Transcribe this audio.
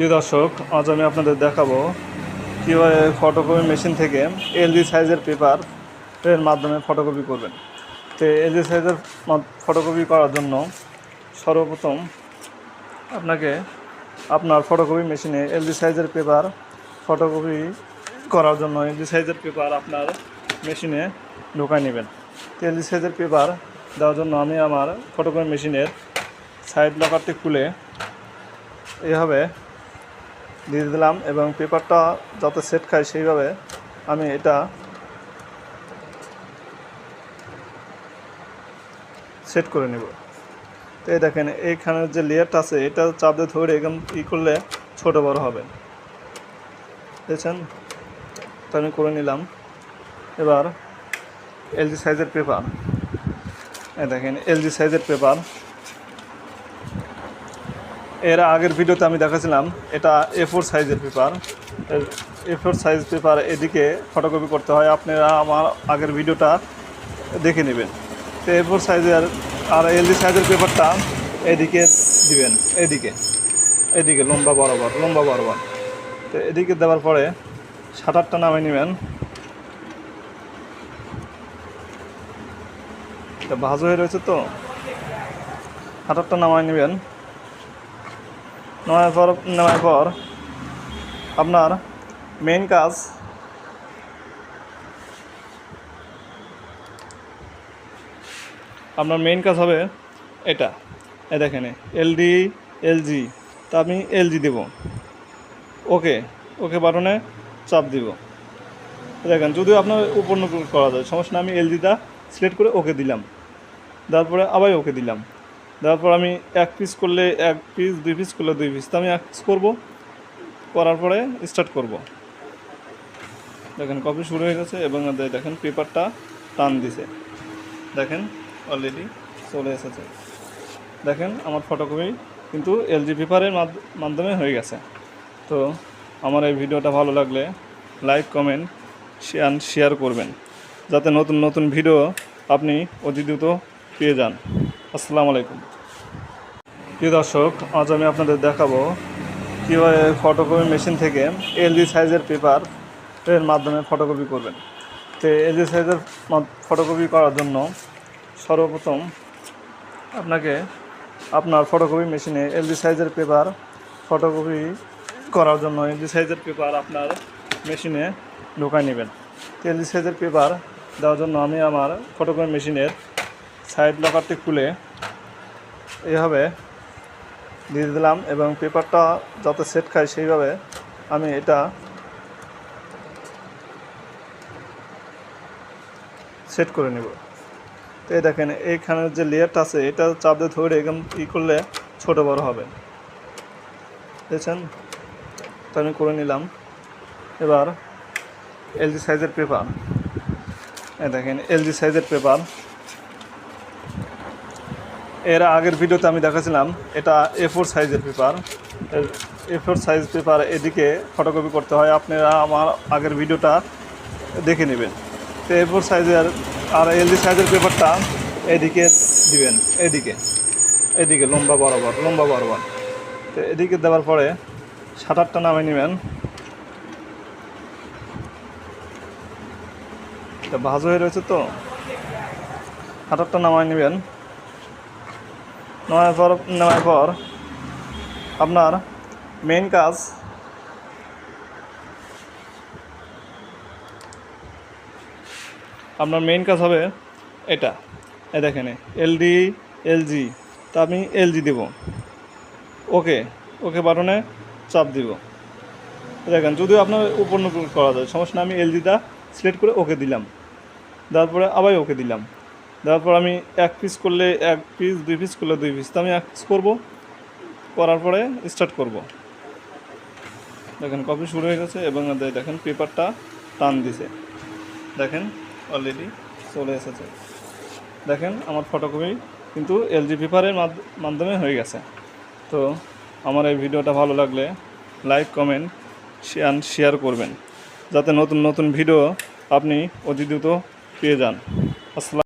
প্রিয় দর্শক, আজ আমি আপনাদের দেখাবো কীভাবে ফটোকপি মেশিন থেকে এলজি সাইজের পেপার এর মাধ্যমে ফটোকপি করবেন। তো এলজি সাইজের ফটোকপি করার জন্য সর্বপ্রথম আপনাকে আপনার ফটোকপি মেশিনে এলজি সাইজের পেপার ফটোকপি করার জন্য এলজি সাইজের পেপার আপনার মেশিনে ঢোকায় নেবেন। তো এলজি সাইজের পেপার দেওয়ার জন্য আমি আমার ফটোকপি মেশিনের সাইড লকারটি খুলে এইভাবে দিয়ে দিলাম এবং পেপারটা যাতে সেট খায় সেইভাবে আমি এটা সেট করে নেব। তো এই দেখেন এইখানের যে লেয়ারটা আছে, এটা চাপ দিয়ে ধরে এরকম ই করলে ছোট বড় হবে। দেখছেন? তো আমি করে নিলাম। এবার এলজি সাইজের পেপার দেখেন এলজি সাইজের পেপার এর আগের ভিডিওতে আমি দেখাছিলাম, এটা এ ফোর সাইজের paper A four size paper এদিকে ফটোকপি করতে হয়, আপনারা আমার আগের ভিডিওটা দেখে নেবেন। তো এ ফোর সাইজের আর এলজি সাইজের পেপারটা এদিকে দিবেন, এদিকে এদিকে, লম্বা বরাবর লম্বা বরাবর। তো এদিকে দেওয়ার পরে সাঁতারটা নামে নেবেন। ভাজ হয়ে রয়েছে তো। সাঁতারটা নামায় নেবেন। নেওয়ার পর নেওয়ার পর। আপনার মেন কাজ আপনার মেন কাজ হবে এটা। এ দেখেন এলডি এলজি তা আমি এলজি দেব। ওকে ওকে বাটনে চাপ দিব। দেখেন, যদিও আপনার উপর নিচ করা যায়, সমস্যা আমি এলজিটা সিলেক্ট করে ওকে দিলাম। তারপরে আবার ওকে দিলাম। তারপর আমি এক পিস করলে এক পিস দুই পিস করলে দুই পিস তো আমি এক পিস করব, করার পরে স্টার্ট করব। দেখেন কপি শুরু হয়ে গেছে এবং দেখেন পেপারটা টান দিছে। দেখেন অলরেডি চলে এসেছে। দেখেন আমার ফটোকপি কিন্তু এলজি পেপারের মাধ্য- মাধ্যমে হয়ে গেছে। তো আমার এই ভিডিওটা ভালো লাগলে লাইক কমেন্ট শেয়ার শেয়ার করবেন। যাতে নতুন নতুন ভিডিও আপনি অতি দ্রুত পেয়ে যান। আসসালামু আলাইকুম। প্রিয় দর্শক, আজ আমি আপনাদের দেখাবো কীভাবে ফটোকপি মেশিন থেকে এলজি সাইজের পেপার এর মাধ্যমে ফটোকপি করবেন। তো এলজি সাইজের ফটোকপি করার জন্য সর্বপ্রথম আপনাকে আপনার ফটোকপি মেশিনে এলজি সাইজের পেপার ফটোকপি করার জন্য এলজি সাইজের পেপার আপনার মেশিনে ঢোকায় নেবেন। তো এলজি সাইজের পেপার দেওয়ার জন্য আমি আমার ফটোকপি মেশিনের সাইড লকারটি খুলে এইভাবে দিয়ে দিলাম এবং পেপারটা যাতে সেট খায় সেইভাবে আমি এটা সেট করে নেব। তো এই দেখেন এইখানের যে লেয়ারটা আছে, এটা চাপ দিয়ে ধরে এরকম ই করলে ছোট বড় হবে। দেখছেন? তো আমি করে নিলাম। এবার এলজি সাইজের পেপার দেখেন, এলজি সাইজের পেপার এর আগের ভিডিওতে আমি দেখাছিলাম, এটা এ ফোর সাইজের paper A four size paper এদিকে ফটোকপি করতে হয়, আপনারা আমার আগের ভিডিওটা দেখে নেবেন। তো এ ফোর সাইজের আর এলজি সাইজের পেপারটা এদিকে দিবেন, এদিকে। এদিকে, লম্বা বরাবর লম্বা বরাবর। তো এদিকে দেওয়ার পরে সাঁতারটা নামে নেবেন। এটা ভাজ হয়ে রয়েছে তো। সাঁতারটা নামায় নেবেন। নেওয়ার পর পর আপনার মেন কাজ আপনার মেন কাজ হবে এটা। এ দেখেন এলডি এলজি তা আমি এলজি দেব। ওকে ওকে বাটনে চাপ দিব। দেখেন, যদিও আপনার উপর করা যায়, সমস্যা আমি এলজিটা সিলেক্ট করে ওকে দিলাম। তারপরে আবার ওকে দিলাম। তারপর আমি এক পিস করলে এক পিস দুই পিস করলে দুই পিস তো আমি এক পিস করব, করার পরে স্টার্ট করব। দেখেন কপি শুরু হয়ে গেছে এবং দেখেন পেপারটা টান দিছে। দেখেন অলরেডি চলে এসেছে। দেখেন আমার ফটোকপি কিন্তু এলজি পেপারের মাধ্য- মাধ্যমে হয়ে গেছে। তো আমার এই ভিডিওটা ভালো লাগলে লাইক কমেন্ট শেয়ার শেয়ার করবেন। যাতে নতুন নতুন ভিডিও আপনি অতি দ্রুত পেয়ে যান। আসসালাম